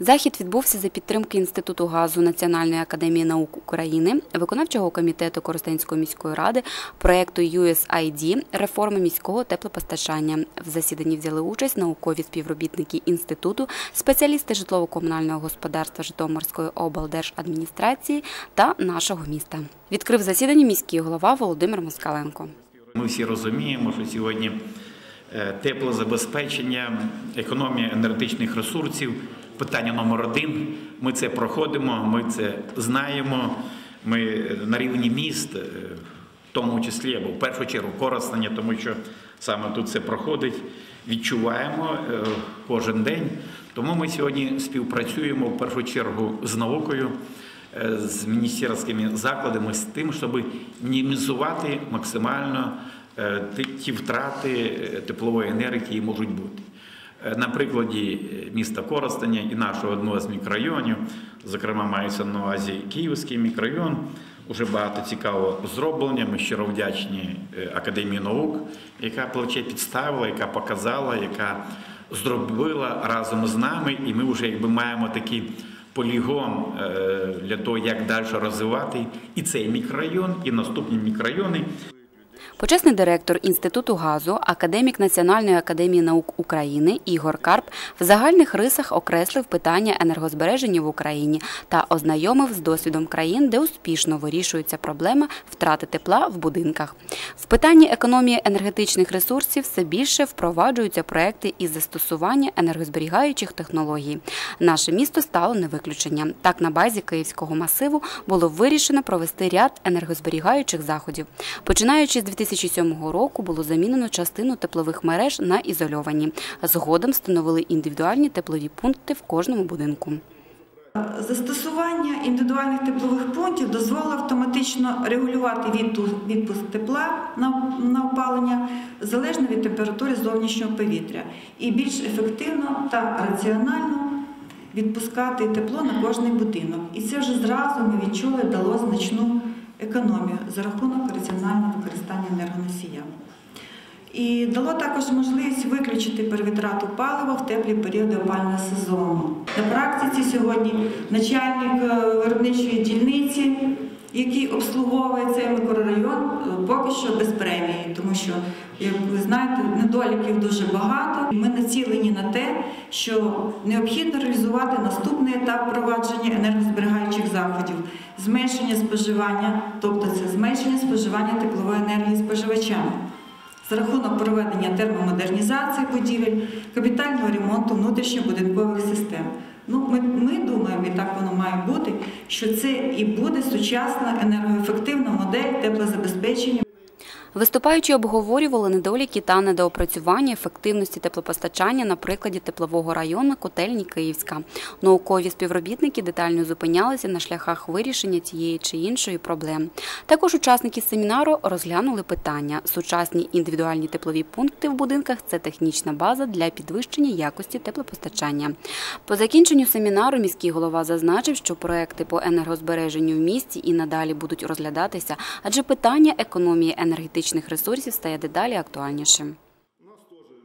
Захід відбувся за підтримки Інституту газу Національної академії наук України, виконавчого комітету Коростенської міської ради, проєкту USAID реформи міського теплопостачання. В засіданні взяли участь наукові співробітники інституту, спеціалісти житлово-комунального господарства Житомирської облдержадміністрації та нашого міста. Відкрив засідання міський голова Володимир Москаленко. Ми всі розуміємо, що сьогодні е, теплозабезпечення, економія енергетичних ресурсів питання номер один. Ми це проходимо, ми це знаємо. Ми на рівні міст, е, в тому числі або в першу чергу користання, тому що саме тут це проходить. Відчуваємо е, кожен день. Тому ми сьогодні співпрацюємо в першу чергу з наукою. е, З міністерськими закладами з тим, щоб мінімізувати максимально е, ті- втрати е, теплової енергії, які можуть бути. Е, На прикладі е, міста Коростеня і нашого одного з мікрорайонів, зокрема, мається на увазі Київський мікрорайон. Уже багато цікавого зроблення. Ми щиро вдячні е, Академії наук, яка плече підставила, яка показала, яка зробила разом з нами, і ми вже якби маємо такий полігон для того, як далі розвивати і цей мікрорайон, і наступні мікрорайони. Почесний директор Інституту газу, академік Національної академії наук України Ігор Карп в загальних рисах окреслив питання енергозбереження в Україні та ознайомив з досвідом країн, де успішно вирішується проблема втрати тепла в будинках. В питанні економії енергетичних ресурсів все більше впроваджуються проекти із застосування енергозберігаючих технологій. Наше місто стало не виключенням. Так, на базі Київського масиву було вирішено провести ряд енергозберігаючих заходів. Починаючи з 2007 року було замінено частину теплових мереж на ізольовані. Згодом встановили індивідуальні теплові пункти в кожному будинку. Застосування індивідуальних теплових пунктів дозволило автоматично регулювати відпуск, тепла на опалення залежно від температури зовнішнього повітря і більш ефективно та раціонально відпускати тепло на кожний будинок. І це вже зразу ми відчули дало значну економію за рахунок раціонального використання енергоносія. І дало також можливість виключити перевітрату палива в теплі періоди опального сезону. На практиці сьогодні начальник е, виробничої дільниці, який обслуговує цей мікрорайон, е, поки що без премії, тому що, як ви знаєте, недоліків дуже багато. Ми націлені на те, що необхідно реалізувати наступний етап впровадження енергозберігаючих заходів, зменшення споживання, тобто це зменшення споживання теплової енергії споживачами за рахунок проведення термомодернізації будівель, капітального ремонту внутрішньобудинкових систем. Ну, ми, ми думаємо, і так воно має бути, що це і буде сучасна енергоефективна модель теплозабезпечення. Виступаючі обговорювали недоліки та недоопрацювання ефективності теплопостачання на прикладі теплового району котельні Київська. Наукові співробітники детально зупинялися на шляхах вирішення тієї чи іншої проблеми. Також учасники семінару розглянули питання: сучасні індивідуальні теплові пункти в будинках це технічна база для підвищення якості теплопостачання. По закінченню семінару міський голова зазначив, що проекти по енергозбереженню в місті і надалі будуть розглядатися, адже питання економії енергетичних ресурсів стає дедалі актуальнішим.